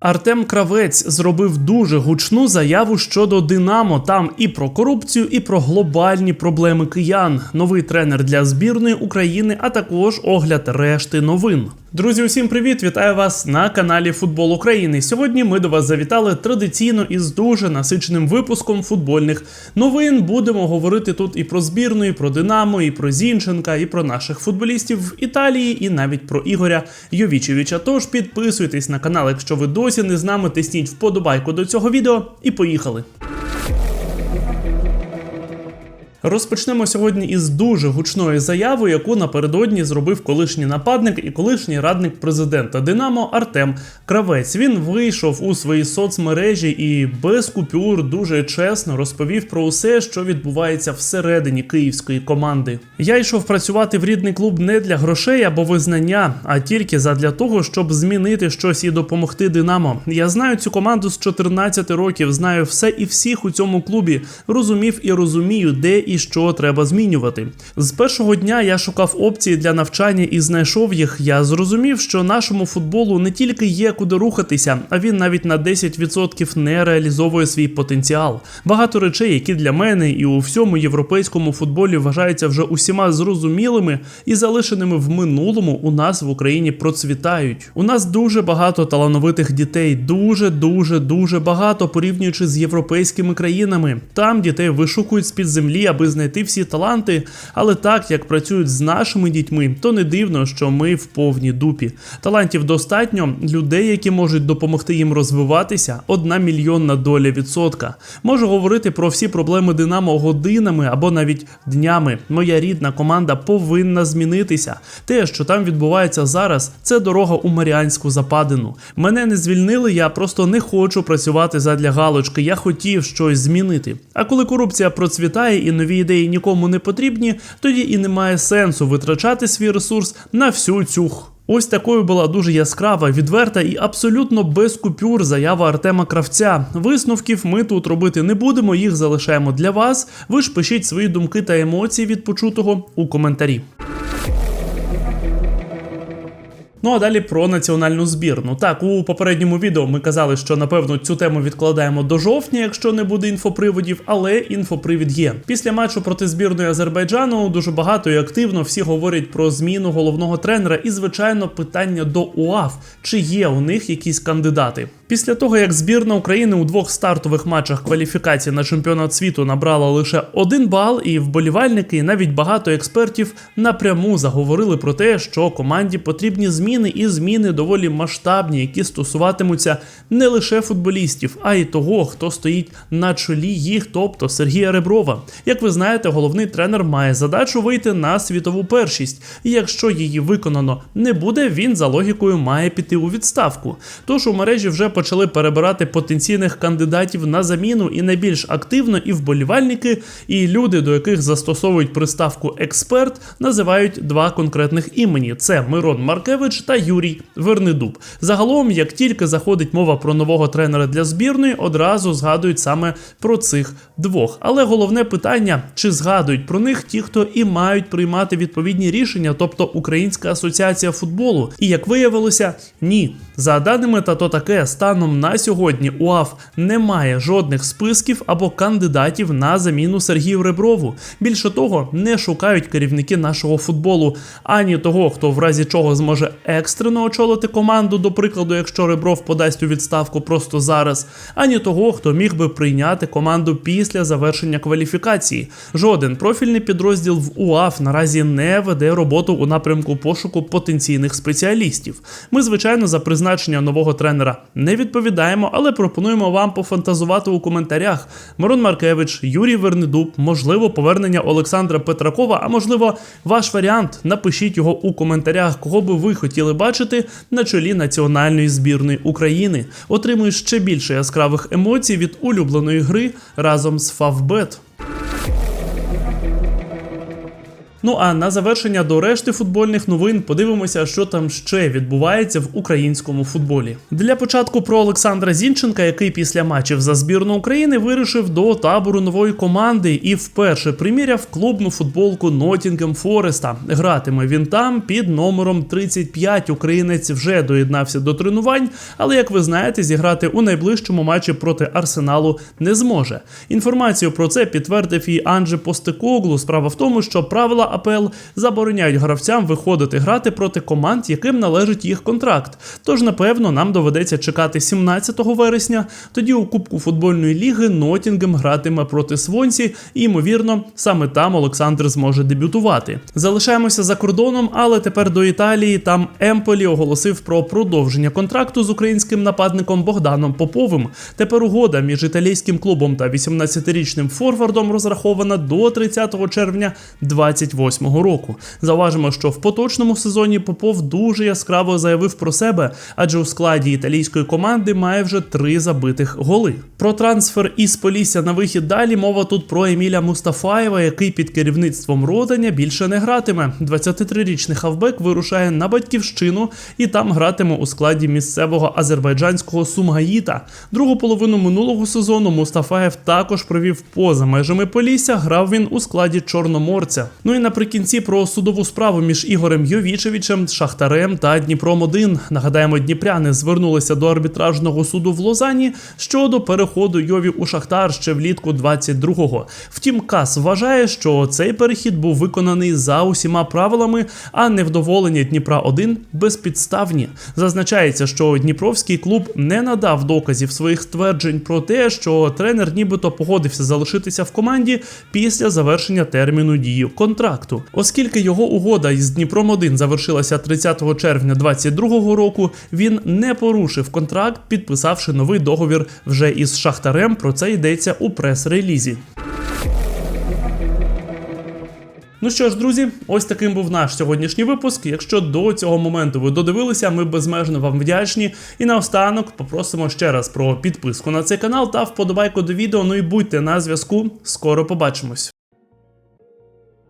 Артем Кравець зробив дуже гучну заяву щодо Динамо. Там і про корупцію, і про глобальні проблеми киян. Новий тренер для збірної України, а також огляд решти новин. Друзі, усім привіт! Вітаю вас на каналі Футбол України. Сьогодні ми до вас завітали традиційно із дуже насиченим випуском футбольних новин. Будемо говорити тут і про збірну, і про Динамо, і про Зінченка, і про наших футболістів в Італії, і навіть про Ігоря Йовічевича. Тож підписуйтесь на канал, якщо ви досі не з нами, тисніть вподобайку до цього відео і поїхали. Розпочнемо сьогодні із дуже гучної заяви, яку напередодні зробив колишній нападник і колишній радник президента Динамо Артем Кравець. Він вийшов у свої соцмережі і без купюр дуже чесно розповів про усе, що відбувається всередині київської команди. Я йшов працювати в рідний клуб не для грошей або визнання, а тільки задля того, щоб змінити щось і допомогти Динамо. Я знаю цю команду з 14 років, знаю все і всіх у цьому клубі. Розумів і розумію, де і що треба змінювати. З першого дня я шукав опції для навчання і знайшов їх. Я зрозумів, що нашому футболу не тільки є куди рухатися, а він навіть на 10% не реалізовує свій потенціал. Багато речей, які для мене і у всьому європейському футболі вважаються вже усіма зрозумілими і залишеними в минулому, у нас в Україні процвітають. У нас дуже багато талановитих дітей, дуже, дуже, дуже багато порівнюючи з європейськими країнами. Там дітей вишукують з під землі, аби знайти всі таланти. Але так як працюють з нашими дітьми, то не дивно, що ми в повній дупі. Талантів достатньо, людей, які можуть допомогти їм розвиватися, одна мільйонна доля відсотка. Можу говорити про всі проблеми Динамо годинами або навіть днями. Моя рідна команда повинна змінитися. Те, що там відбувається зараз, це дорога у Маріанську западину. Мене не звільнили, я просто не хочу працювати задля галочки. Я хотів щось змінити. А коли корупція процвітає і нові ідеї нікому не потрібні, тоді і немає сенсу витрачати свій ресурс на всю цю Ось такою була дуже яскрава, відверта і абсолютно без купюр заява Артема Кравця. Висновків ми тут робити не будемо, їх залишаємо для вас. Ви ж пишіть свої думки та емоції від почутого у коментарі. Ну а далі про національну збірну. Так, у попередньому відео ми казали, що напевно цю тему відкладаємо до жовтня, якщо не буде інфоприводів, але інфопривід є. Після матчу проти збірної Азербайджану дуже багато і активно всі говорять про зміну головного тренера. І, звичайно, питання до УАФ, чи є у них якісь кандидати. Після того, як збірна України у двох стартових матчах кваліфікації на чемпіонат світу набрала лише один бал, і вболівальники, і навіть багато експертів напряму заговорили про те, що команді потрібні зміни, і зміни доволі масштабні, які стосуватимуться не лише футболістів, а й того, хто стоїть на чолі їх, тобто Сергія Реброва. Як ви знаєте, головний тренер має задачу вийти на світову першість, і якщо її виконано не буде, він за логікою має піти у відставку. Тож у мережі вже почали перебирати потенційних кандидатів на заміну і найбільш активно і вболівальники, і люди, до яких застосовують приставку експерт, називають два конкретних імені: це Мирон Маркевич та Юрій Вернедуб. Загалом, як тільки заходить мова про нового тренера для збірної, одразу згадують саме про цих двох. Але головне питання: чи згадують про них ті, хто і мають приймати відповідні рішення, тобто Українська асоціація футболу. І як виявилося, ні. За даними та то таке, станом на сьогодні УАФ не має жодних списків або кандидатів на заміну Сергію Реброву. Більше того, не шукають керівники нашого футболу ані того, хто в разі чого зможе екстрено очолити команду, до прикладу, якщо Ребров подасть у відставку просто зараз, ані того, хто міг би прийняти команду після завершення кваліфікації. Жоден профільний підрозділ в УАФ наразі не веде роботу у напрямку пошуку потенційних спеціалістів. Ми, звичайно, за призначення нового тренера не відповідаємо, але пропонуємо вам пофантазувати у коментарях. Мирон Маркевич, Юрій Вернедуб, можливо, повернення Олександра Петракова, а можливо, ваш варіант. Напишіть його у коментарях, кого би ви хотіли бачити на чолі національної збірної України. Отримуй ще більше яскравих емоцій від улюбленої гри разом з Favbet. Ну а на завершення до решти футбольних новин подивимося, що там ще відбувається в українському футболі. Для початку про Олександра Зінченка, який після матчів за збірну України вирішив до табору нової команди і вперше приміряв клубну футболку Нотінгем Фореста. Гратиме він там під номером 35. Українець вже доєднався до тренувань, але як ви знаєте, зіграти у найближчому матчі проти Арсеналу не зможе. Інформацію про це підтвердив і Анже Постекоглу. Справа в тому, що правила АПЛ забороняють гравцям виходити грати проти команд, яким належить їх контракт. Тож, напевно, нам доведеться чекати 17 вересня. Тоді у Кубку футбольної ліги Нотінгем гратиме проти Свонсі, і ймовірно, саме там Олександр зможе дебютувати. Залишаємося за кордоном, але тепер до Італії. Там Емполі оголосив про продовження контракту з українським нападником Богданом Поповим. Тепер угода між італійським клубом та 18-річним форвардом розрахована до 30 червня 28 року. Зауважимо, що в поточному сезоні Попов дуже яскраво заявив про себе, адже у складі італійської команди має вже три забитих голи. Про трансфер із Полісся на вихід далі мова тут про Еміля Мустафаєва, який під керівництвом Роданя більше не гратиме. 23-річний хавбек вирушає на батьківщину і там гратиме у складі місцевого азербайджанського Сумгаїта. Другу половину минулого сезону Мустафаєв також провів поза межами Полісся. Грав він у складі Чорноморця. Ну і наприкінці про судову справу між Ігорем Йовічевичем, Шахтарем та Дніпром 1 Нагадаємо, дніпряни звернулися до арбітражного суду в Лозані щодо переходу Йові у Шахтар ще влітку 22-го. Втім, Кас вважає, що цей перехід був виконаний за усіма правилами, а невдоволення Дніпра 1 безпідставні. Зазначається, що Дніпровський клуб не надав доказів своїх стверджень про те, що тренер нібито погодився залишитися в команді після завершення терміну дії контракту, оскільки його угода із Дніпром 1 завершилася 30 червня 22-го року. Він не порушив контракт, підписавши новий договір вже із Шахтарем. Про це йдеться у прес-релізі. Ну що ж, друзі, ось таким був наш сьогоднішній випуск. Якщо до цього моменту ви додивилися, ми безмежно вам вдячні. І наостанок попросимо ще раз про підписку на цей канал та вподобайку до відео. Ну і будьте на зв'язку. Скоро побачимось.